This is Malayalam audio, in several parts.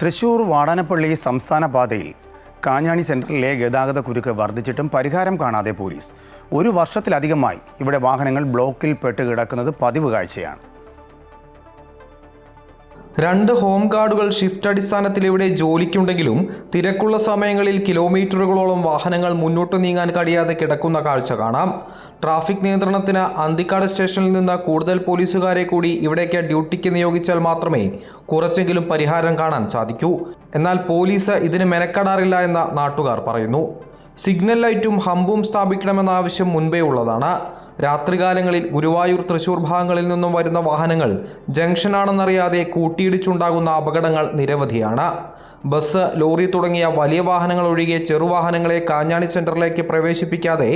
തൃശൂർ വാടാനപ്പള്ളി സംസ്ഥാന പാതയിൽ കാഞ്ഞാണി സെൻട്രലിലെ ഗതാഗത കുരുക്ക് വർദ്ധിച്ചിട്ടും പരിഹാരം കാണാതെ പോലീസ് ഒരു വർഷത്തിലധികമായി ഇവിടെ വാഹനങ്ങൾ ബ്ലോക്കിൽ പെട്ട് കിടക്കുന്നത് പതിവ് കാഴ്ചയാണ്. രണ്ട് ഹോം ഗാർഡുകൾ ഷിഫ്റ്റ് അടിസ്ഥാനത്തിൽ ഇവിടെ ജോലിക്കുണ്ടെങ്കിലും തിരക്കുള്ള സമയങ്ങളിൽ കിലോമീറ്ററുകളോളം വാഹനങ്ങൾ മുന്നോട്ട് നീങ്ങാൻ കഴിയാതെ കിടക്കുന്ന കാഴ്ച കാണാം. ട്രാഫിക് നിയന്ത്രണത്തിന് അന്തിക്കാട് സ്റ്റേഷനിൽ നിന്ന് കൂടുതൽ പോലീസുകാരെ കൂടി ഇവിടേക്ക് ഡ്യൂട്ടിക്ക് നിയോഗിച്ചാൽ മാത്രമേ കുറച്ചെങ്കിലും പരിഹാരം കാണാൻ സാധിക്കൂ. എന്നാൽ പോലീസ് ഇതിന് മെനക്കെടാറില്ല എന്ന് നാട്ടുകാർ പറയുന്നു. സിഗ്നൽ ലൈറ്റും ഹമ്പും സ്ഥാപിക്കണമെന്ന ആവശ്യം മുൻപേ ഉള്ളതാണ്. രാത്രികാലങ്ങളിൽ ഗുരുവായൂർ തൃശൂർ ഭാഗങ്ങളിൽ നിന്നും വരുന്ന വാഹനങ്ങൾ ജംഗ്ഷനാണെന്നറിയാതെ കൂട്ടിയിടിച്ചുണ്ടാകുന്ന അപകടങ്ങൾ നിരവധിയാണ്. ബസ് ലോറി തുടങ്ങിയ വലിയ വാഹനങ്ങൾ ഒഴികെ ചെറുവാഹനങ്ങളെ കാഞ്ഞാണി സെന്ററിലേക്ക് പ്രവേശിപ്പിക്കാതെ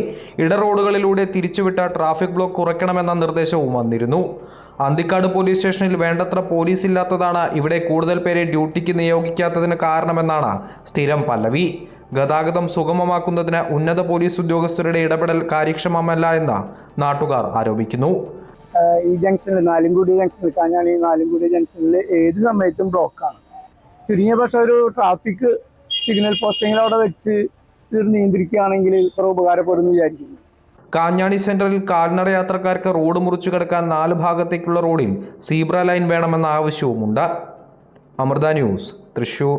ഇടറോഡുകളിലൂടെ തിരിച്ചുവിട്ട ട്രാഫിക് ബ്ലോക്ക് കുറയ്ക്കണമെന്ന നിർദ്ദേശവും വന്നിരുന്നു. അന്തിക്കാട് പോലീസ് സ്റ്റേഷനിൽ വേണ്ടത്ര പോലീസ് ഇല്ലാത്തതാണ് ഇവിടെ കൂടുതൽ പേരെ ഡ്യൂട്ടിക്ക് നിയോഗിക്കാത്തതിന് കാരണമെന്നാണ് സ്ഥിരം പല്ലവി. ഗതാഗതം സുഗമമാക്കുന്നതിന് ഉന്നത പോലീസ് ഉദ്യോഗസ്ഥരുടെ ഇടപെടൽ കാര്യക്ഷമമല്ല എന്ന് നാട്ടുകാർ ആരോപിക്കുന്നു. ഈ ജംഗ്ഷനിൽ നാലുംകൂടി ജംഗ്ഷനിൽ കാഞ്ഞാണി നാലുംകൂടി ജംഗ്ഷനിൽ ഏത് സമയത്തും ബ്ലോക്കാണ് ചുരുങ്ങിയ പക്ഷെ ഒരു ട്രാഫിക് സിഗ്നൽ പോസ്റ്റിങ്ങിൽ അവിടെ വെച്ച് ഇത് നിയന്ത്രിക്കുകയാണെങ്കിൽ ഇത്ര ഉപകാരപ്പെടുമെന്ന് വിചാരിക്കുന്നു. കാഞ്ഞാണി സെന്ററിൽ കാൽനട യാത്രക്കാർക്ക് റോഡ് മുറിച്ചു കിടക്കാൻ നാല് ഭാഗത്തേക്കുള്ള റോഡിൽ സീബ്ര ലൈൻ വേണമെന്ന ആവശ്യവുമുണ്ട്. അമൃത ന്യൂസ് തൃശൂർ.